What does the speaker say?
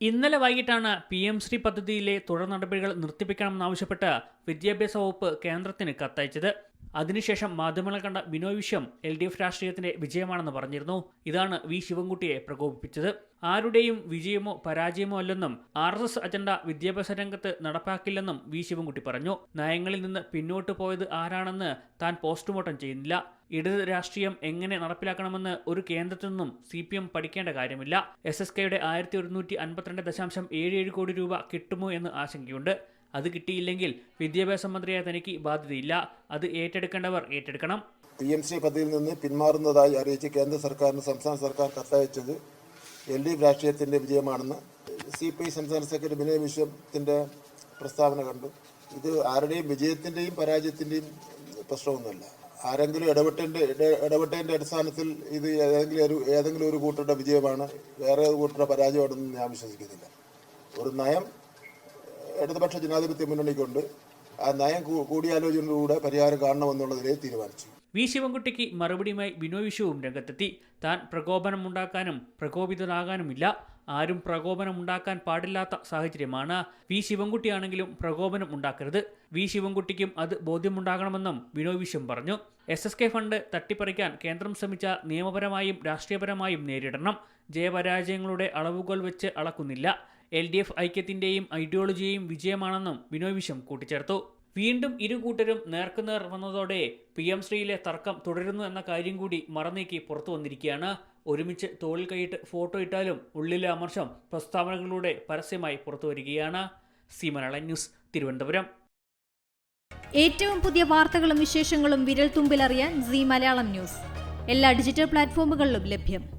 ഇന്നലെ വൈകിട്ടാണ് P M Shri പദ്ധതിയിലെ തുടർ നടപടികൾ നിർത്തിപ്പിക്കണമെന്നാവശ്യപ്പെട്ട് വിദ്യാഭ്യാസ വകുപ്പ് കേന്ദ്രത്തിന് കത്തയച്ചത്. അതിനുശേഷം മാധ്യമങ്ങൾ കണ്ട Binoy Viswam L D F രാഷ്ട്രീയത്തിന്റെ വിജയമാണെന്ന് പറഞ്ഞിരുന്നു. ഇതാണ് വി ശിവൻകുട്ടിയെ പ്രകോപിപ്പിച്ചത്. ആരുടെയും വിജയമോ പരാജയമോ അല്ലെന്നും ആർ എസ് എസ് അജണ്ട വിദ്യാഭ്യാസ രംഗത്ത് നടപ്പാക്കില്ലെന്നും വി ശിവൻകുട്ടി പറഞ്ഞു. നയങ്ങളിൽ നിന്ന് പിന്നോട്ട് പോയത് ആരാണെന്ന് താൻ പോസ്റ്റ്മോർട്ടം ചെയ്യുന്നില്ല. ഇടത് രാഷ്ട്രീയം എങ്ങനെ നടപ്പിലാക്കണമെന്ന് ഒരു കേന്ദ്രത്തിൽ നിന്നും സി പി എം പഠിക്കേണ്ട കാര്യമില്ല. എസ് എസ് കെയുടെ ആയിരത്തി ഒരുന്നൂറ്റി അൻപത്തിരണ്ട് ദശാംശം ഏഴ് ഏഴ് കോടി രൂപ കിട്ടുമോ എന്ന് ആശങ്കയുണ്ട്. അത് കിട്ടിയില്ലെങ്കിൽ വിദ്യാഭ്യാസ മന്ത്രിയായ തനിക്ക് ബാധ്യതയില്ല. അത് ഏറ്റെടുക്കേണ്ടവർ ഏറ്റെടുക്കണം. പി എം സി പദ്ധതിയിൽ നിന്ന് പിന്മാറുന്നതായി അറിയിച്ച് കേന്ദ്ര സർക്കാരിന് സംസ്ഥാന സർക്കാർ കത്തയച്ചത് എൽ ഡി എഫ് രാഷ്ട്രീയത്തിന്റെ വിജയമാണെന്ന് സി പി ഐ സംസ്ഥാന സെക്രട്ടറി വിനയ വിശ്വത്തിന്റെ പ്രസ്താവന കണ്ടു. ഇത് ആരുടെയും വിജയത്തിന്റെയും പരാജയത്തിന്റെയും പ്രശ്നമൊന്നുമല്ല. ആരെങ്കിലും ഇടപെട്ടതിന്റെ ഇട- ഇടപെട്ടതിന്റെ അടിസ്ഥാനത്തിൽ ഇത് ഏതെങ്കിലും ഒരു ഏതെങ്കിലും ഒരു കൂട്ടരുടെ വിജയമാണ്. വേറെ ഒരു കൂട്ടരുടെ പരാജയമാണെന്ന് ഞാൻ വിശ്വസിക്കുന്നില്ല. ഒരു നയം ഇടതുപക്ഷ ജനാധിപത്യ മുന്നണിക്കുണ്ട്. ആ നയം കൂടിയാലോചനയിലൂടെ പരിഹാരം കാണണമെന്നുള്ളതിനെ തീരുമാനിച്ചു. വി ശിവൻകുട്ടിക്ക് മറുപടിയുമായി ബിനോയ് വിഷുവും രംഗത്തെത്തി. താൻ പ്രകോപനമുണ്ടാക്കാനും പ്രകോപിതനാകാനുമില്ല. ആരും പ്രകോപനമുണ്ടാക്കാൻ പാടില്ലാത്ത സാഹചര്യമാണ് വി ശിവൻകുട്ടിയാണെങ്കിലും പ്രകോപനം ഉണ്ടാക്കരുത്. വി ശിവൻകുട്ടിക്കും അത് ബോധ്യമുണ്ടാകണമെന്നും ബിനോയ് വിശ്വം പറഞ്ഞു. എസ് എസ് കെ ഫണ്ട് തട്ടിപ്പറിക്കാൻ കേന്ദ്രം ശ്രമിച്ച നിയമപരമായും രാഷ്ട്രീയപരമായും നേരിടണം. ജയപരാജയങ്ങളുടെ അളവുകൾ വെച്ച് അളക്കുന്നില്ല. എൽ ഡി എഫ് ഐക്യത്തിന്റെയും ഐഡിയോളജിയെയും വിജയമാണെന്നും ബിനോയ് വിശ്വം കൂട്ടിച്ചേർത്തു. വീണ്ടും ഇരു കൂട്ടരും നേർക്കുനേർ വന്നതോടെ പി എം ശ്രീയിലെ തർക്കം തുടരുന്നു എന്ന കാര്യം കൂടി മറന്നേക്കി പുറത്തു വന്നിരിക്കുകയാണ്. ഒരുമിച്ച് തോളിൽ കൈയിട്ട് ഫോട്ടോ ഇട്ടാലും ഉള്ളിലെ അമർഷം പ്രസ്താവനകളിലൂടെ പരസ്യമായി പുറത്തു വരികയാണ്. Zee Malayalam news Thiruvananthapuram. ഏറ്റവും പുതിയ വാർത്തകളും വിശേഷങ്ങളും വിരൽ തുമ്പിലറിയാൻ സി മലയാളം ന്യൂസ്. എല്ലാ ഡിജിറ്റൽ പ്ലാറ്റ്ഫോമുകളിലും ലഭ്യം.